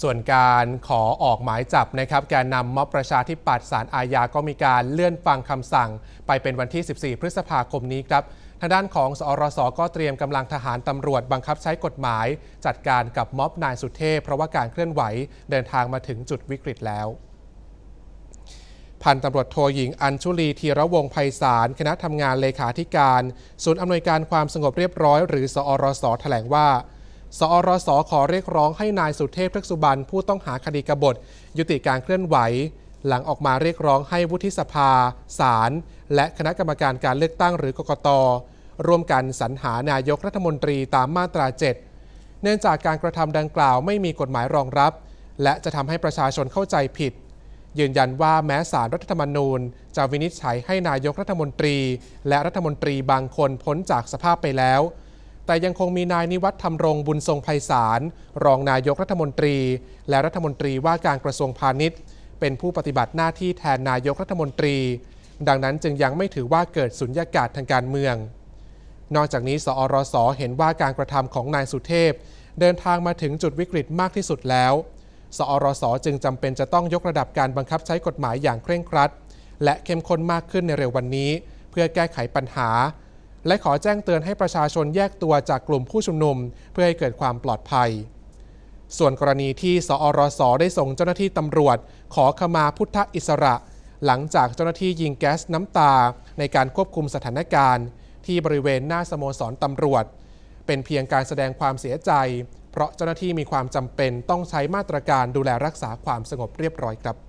ส่วนการขอออกหมายจับนะครับแกนนำม็อบประชาธิปัตย์สารอาญาก็มีการเลื่อนฟังคำสั่ง ไปเป็นวันที่ 14 พฤษภาคมนี้ครับทางด้านของสอรสก็เตรียมกำลังทหารตำรวจบังคับใช้กฎหมาย จัดการกับม็อบนายสุเทพ เพราะว่าการเคลื่อนไหวเดินทางมาถึงจุดวิกฤตแล้ว พันตำรวจโทหญิงอัญชุลีธีระวงไพศาลคณะทำงานเลขาธิการ ศูนย์อำนวยการความสงบเรียบร้อย หรือสอรสแถลงว่า สอรสขอเรียกร้องให้นายสุเทพเทือกสุบรรณผู้ต้องหาคดีกบฏ ยุติการเคลื่อนไหว หลังออกมาเรียกร้องให้วุฒิสภา ศาลและคณะกรรมการการเลือกตั้งหรือกกต ร่วมกันสรรหานายกรัฐมนตรีตามมาตรา 7 เนื่องจากการกระทำดังกล่าวไม่มีกฎหมายรองรับ และจะทำให้ประชาชนเข้าใจผิด ยืนยันว่าแม้สารรัฐธรรมนูญ จะวินิจฉัยให้นายกรัฐมนตรี และรัฐมนตรีบางคนพ้นจากสภาพไปแล้ว แต่ยังคงมีนายนิวัฒน์ธรรมรงบุญทรงไพศาลรองนายกรัฐมนตรี และรัฐมนตรีว่าการกระทรวงพาณิชย์ เป็นผู้ปฏิบัติหน้าที่แทนนายกรัฐมนตรี ดังนั้นจึงยังไม่ถือว่าเกิดสุญญากาศทางการเมือง นอกจากนี้ สอรสเห็นว่าการกระทำของนายสุเทพ เดินทางมาถึงจุดวิกฤตมากที่สุดแล้ว สอรสจึงจำเป็นจะต้องยกระดับการบังคับใช้กฎหมายอย่างเคร่งครัด และเข้มข้นมากขึ้นในเร็ววันนี้ เพื่อแก้ไขปัญหา และขอแจ้งเตือนให้ประชาชนแยกตัวจากกลุ่มผู้ชุมนุม เพื่อให้เกิดความปลอดภัย ส่วนกรณีที่สอรสได้ส่งเจ้าหน้าที่ตำรวจ ขอขมาพุทธอิสระ หลังจากเจ้าหน้าที่ยิงแก๊สน้ำตา ในการควบคุมสถานการณ์ ที่บริเวณหน้าสโมสรตำรวจ เป็นเพียงการแสดงความเสียใจ เพราะเจ้าหน้าที่มีความจำเป็นต้องใช้มาตรการดูแลรักษาความสงบเรียบร้อยครับ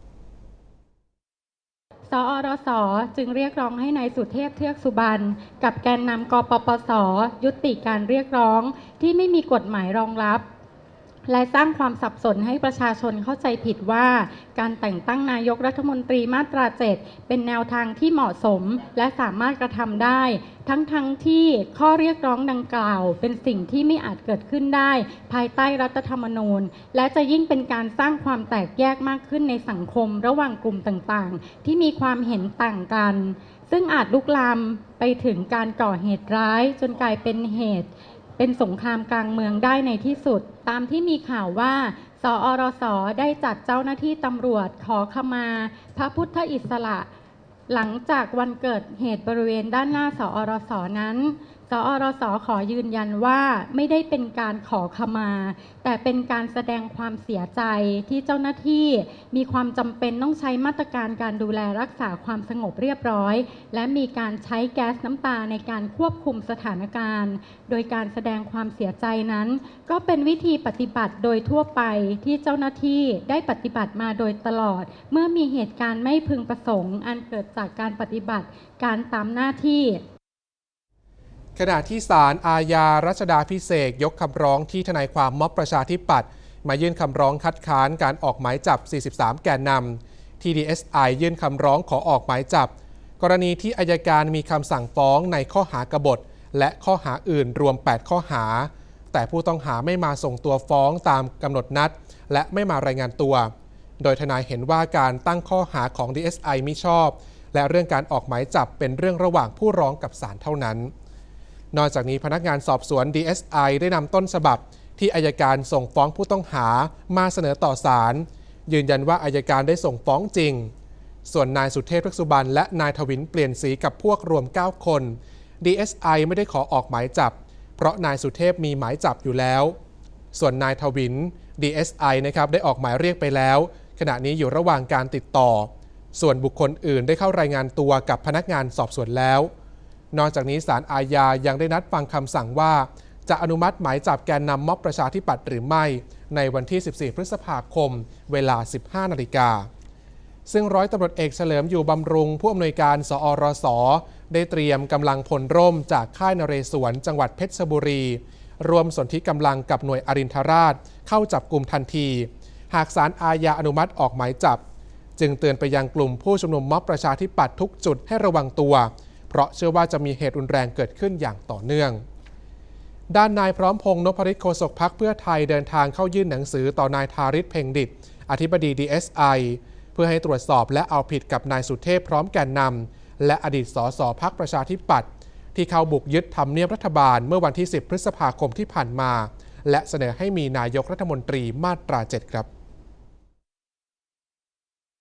สอรสจึงเรียกร้องให้ในายสุเทพเทือกสุบรรณกับแกนนำกปปส ยุติการเรียกร้องที่ไม่มีกฎหมายรองรับ และสร้างความสับสนให้ประชาชนเข้าใจผิดว่า การแต่งตั้งนายกรัฐมนตรีมาตรา7เป็นแนวทางที่เหมาะสมและสามารถกระทำได้ ทั้งทั้งที่ข้อเรียกร้องดังกล่าว เป็นสิ่งที่ไม่อาจเกิดขึ้นได้ ภายใต้รัฐธรรมนูญ และจะยิ่งเป็นการสร้างความแตกแยกมากขึ้นในสังคม ระหว่างกลุ่มต่างๆ ที่มีความเห็นต่างกัน ซึ่งอาจลุกลามไปถึงการก่อเหตุร้ายจนกลายเป็นเหตุ เป็นสงครามกลางเมืองได้ในที่สุด ตามที่มีข่าวว่า สอรสได้จัดเจ้าหน้าที่ตำรวจขอขมา พระพุทธอิสระ หลังจากวันเกิดเหตุบริเวณด้านหน้าสอรสนั้น สอรสขอยืนยันว่าไม่ได้เป็นการขอขมา แต่เป็นการแสดงความเสียใจที่เจ้าหน้าที่มีความจำเป็นต้องใช้มาตรการการดูแลรักษาความสงบเรียบร้อย และมีการใช้แก๊สน้ำตาในการควบคุมสถานการณ์ โดยการแสดงความเสียใจนั้น ก็เป็นวิธีปฏิบัติโดยทั่วไปที่เจ้าหน้าที่ได้ปฏิบัติมาโดยตลอด เมื่อมีเหตุการณ์ไม่พึงประสงค์ อันเกิดจากการปฏิบัติการตามหน้าที่ ขณะที่ศาลอาญารัชดาพิเศษยกคำร้องที่ทนายความม็อบประชาธิปัตย์มายื่นคำร้องคัดค้านการออกหมายจับ 43 แกนนำ TDSI ยื่นคำร้องขอออกหมายจับ กรณีที่อายการมีคำสั่งฟ้องในข้อหากบฏ และข้อหาอื่นรวม 8 ข้อหา แต่ผู้ต้องหาไม่มาส่งตัวฟ้องตามกำหนดนัด และไม่มารายงานตัว โดยทนายเห็นว่าการตั้งข้อหาของ DSI มิชอบ และเรื่องการออกหมายจับเป็นเรื่องระหว่างผู้ร้องกับศาลเท่านั้น นอกจากนี้พนักงานสอบสวน DSI ได้นำต้นฉบับ ที่อายการส่งฟ้องผู้ต้องหามาเสนอต่อศาลยืนยันว่าอายการได้ส่งฟ้องจริง ส่วนนายสุเทพฤกษุบันและนายทวินเปลี่ยนสีกับพวกรวม 9 คน DSI ไม่ได้ขอออกหมายจับ เพราะนายสุเทพมีหมายจับอยู่แล้ว ส่วนนายทวิน DSI นะครับได้ออกหมายเรียกไปแล้ว ขณะนี้อยู่ระหว่างการติดต่อ ส่วนบุคคลอื่นได้เข้ารายงานตัวกับพนักงานสอบสวนแล้ว นอกจากนี้ศาลอาญายังได้นัดฟังคำสั่งว่า จะอนุมัติหมายจับแกนนำม็อบประชาธิปัตย์หรือไม่ ในวันที่ 14 พฤษภาคม เวลา 15 นาฬิกา ซึ่งร้อยตำรวจเอกเฉลิมอยู่บำรุง ผู้อำนวยการ สอรส ได้เตรียมกำลังพลร่มจากค่ายนเรศวรจังหวัดเพชรบุรี รวมสนธิกำลังกับหน่วยอรินทราช เข้าจับกลุ่มทันที หากศาลอาญาอนุมัติออกหมายจับ จึงเตือนไปยังกลุ่มผู้ชุมนุมม็อบประชาธิปัตย์ทุกจุดให้ระวังตัว เพราะเชื่อว่าจะมีเหตุรุนแรงเกิดขึ้นอย่างต่อเนื่อง ด้านนายพร้อมพงษ์นพริตโฆษกพักเพื่อไทยเดินทางเข้ายื่นหนังสือต่อนายทาริศเพ่งดิตอธิบดี DSI เพื่อให้ตรวจสอบและเอาผิดกับนายสุเทพพร้อมแกนนำและอดีตสสพักประชาธิปัตย์ที่เข้าบุกยึดทำเนียบรัฐบาลเมื่อวันที่ 10 พฤษภาคมที่ผ่านมา และเสนอให้มีนายกรัฐมนตรีมาตรา 7 ครับ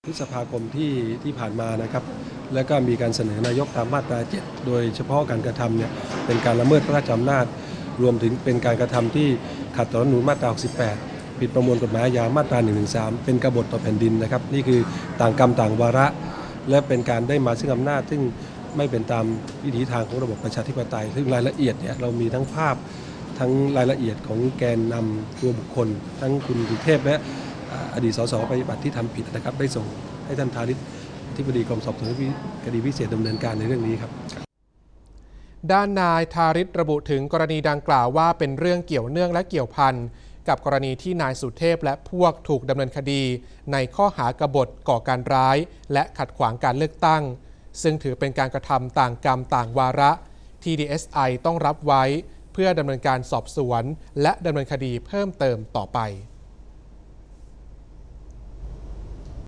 พฤษภาคมที่ที่ผ่านมานะครับ แล้วก็มีการเสนอนายกตามมาตรา7โดยเฉพาะการกระทำเนี่ยเป็นการละเมิดพระราชอำนาจ รวมถึงเป็นการกระทำที่ขัดต่อรัฐธรรมนูญมาตรา 68 ผิดประมวลกฎหมายอาญามาตรา 113 เป็นกบฏต่อแผ่นดินนะครับ นี่คือต่างกรรมต่างวาระ และเป็นการได้มาซึ่งอำนาจ ซึ่งไม่เป็นตามวิถีทางของระบบประชาธิปไตย ซึ่งรายละเอียดเนี่ยเรามีทั้งภาพทั้งรายละเอียดของแกนนำตัวบุคคล ทั้งคุณสุเทพและอดีตสสปฏิบัติที่ทำผิดนะครับ ได้ส่งให้ท่านทาริศ ที่บดีกรมสอบสวนคดีพิเศษดำเนินการในเรื่องนี้ครับ ด้านนายทาริศระบุถึงกรณีดังกล่าวว่าเป็นเรื่องเกี่ยวเนื่องและเกี่ยวพันกับกรณีที่นายสุเทพและพวกถูกดำเนินคดี ในข้อหากบฏก่อการร้าย และขัดขวางการเลือกตั้ง ซึ่งถือเป็นการกระทำต่างกรรมต่างวาระ ที่ DSI ต้องรับไว้ เพื่อดำเนินการสอบสวน และดำเนินคดีเพิ่มเติมต่อไป